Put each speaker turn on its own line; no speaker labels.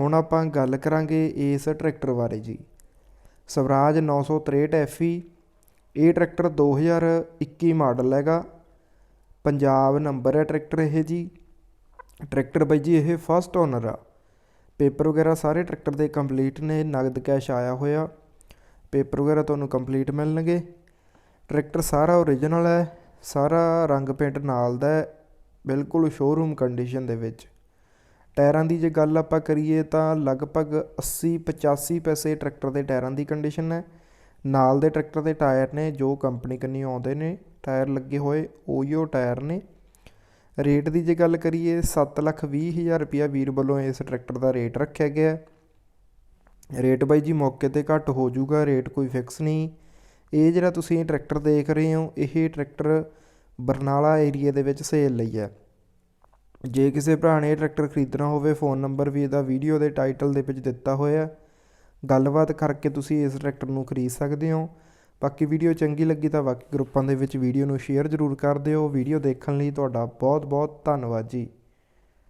ਹੁਣ ਆਪਾਂ ਗੱਲ ਕਰਾਂਗੇ ਇਸ ਟਰੈਕਟਰ ਬਾਰੇ ਜੀ। ਸਵਰਾਜ 963 FE ਇਹ ਟਰੈਕਟਰ 2021 ਮਾਡਲ ਹੈਗਾ। ਪੰਜਾਬ ਨੰਬਰ ਹੈ ਟਰੈਕਟਰ ਇਹ ਜੀ। ਟਰੈਕਟਰ ਬਾਈ ਜੀ, ਇਹ ਫਸਟ ਓਨਰ ਆ। ਪੇਪਰ ਵਗੈਰਾ ਸਾਰੇ ਟਰੈਕਟਰ ਦੇ ਕੰਪਲੀਟ ਨੇ, ਨਗਦ ਕੈਸ਼ ਆਇਆ ਹੋਇਆ। ਪੇਪਰ ਵਗੈਰਾ ਤੁਹਾਨੂੰ ਕੰਪਲੀਟ ਮਿਲਣਗੇ। ਟਰੈਕਟਰ ਸਾਰਾ ਓਰੀਜਨਲ ਹੈ, ਸਾਰਾ ਰੰਗ ਪੇਂਟ ਨਾਲ ਦਾ ਬਿਲਕੁਲ ਸ਼ੋਰੂਮ ਕੰਡੀਸ਼ਨ ਦੇ ਵਿੱਚ। ਟਾਇਰਾਂ ਦੀ ਜੇ ਗੱਲ ਆਪਾਂ ਕਰੀਏ ਤਾਂ ਲਗਭਗ 80 85 ਪੈਸੇ ਟਰੈਕਟਰ ਦੇ ਟਾਇਰਾਂ ਦੀ ਕੰਡੀਸ਼ਨ ਹੈ। ਨਾਲ ਦੇ ਟਰੈਕਟਰ ਦੇ ਟਾਇਰ ਨੇ, ਜੋ ਕੰਪਨੀ ਕੰਨੀ ਆਉਂਦੇ ਨੇ, ਟਾਇਰ ਲੱਗੇ ਹੋਏ ਉਹੀ ਟਾਇਰ ਨੇ। ਰੇਟ ਦੀ ਜੇ ਗੱਲ ਕਰੀਏ 7 ਲੱਖ 20 ਹਜ਼ਾਰ ਰੁਪਇਆ ਵੀਰ ਵੱਲੋਂ ਇਸ ਟਰੈਕਟਰ ਦਾ ਰੇਟ ਰੱਖਿਆ ਗਿਆ ਹੈ। ਰੇਟ ਬਾਈ ਜੀ ਮੌਕੇ ਤੇ ਘੱਟ ਹੋ ਜਾਊਗਾ, ਰੇਟ ਕੋਈ ਫਿਕਸ ਨਹੀਂ। ਇਹ ਜਿਹੜਾ ਤੁਸੀਂ ਟਰੈਕਟਰ ਦੇਖ ਰਹੇ ਹੋ, ਇਹ ਟਰੈਕਟਰ ਬਰਨਾਲਾ ਏਰੀਆ ਦੇ ਵਿੱਚ ਸੇਲ ਲਈ ਹੈ। ਜੇ ਕਿਸੇ ਭਰਾ ਨੇ ਇਹ ਟਰੈਕਟਰ ਖਰੀਦਣਾ ਹੋਵੇ, ਫੋਨ ਨੰਬਰ ਵੀ ਇਹਦਾ ਵੀਡੀਓ ਦੇ ਟਾਈਟਲ ਦੇ ਵਿੱਚ ਦਿੱਤਾ ਹੋਇਆ। ਗੱਲਬਾਤ ਕਰਕੇ ਤੁਸੀਂ ਇਸ ਟਰੈਕਟਰ ਨੂੰ ਖਰੀਦ ਸਕਦੇ ਹੋ। ਬਾਕੀ ਵੀਡੀਓ ਚੰਗੀ ਲੱਗੀ ਤਾਂ ਬਾਕੀ ਗਰੁੱਪਾਂ ਦੇ ਵਿੱਚ ਵੀਡੀਓ ਨੂੰ ਸ਼ੇਅਰ ਜ਼ਰੂਰ ਕਰ ਦਿਓ। ਵੀਡੀਓ ਦੇਖਣ ਲਈ ਤੁਹਾਡਾ ਬਹੁਤ ਬਹੁਤ ਧੰਨਵਾਦ ਜੀ।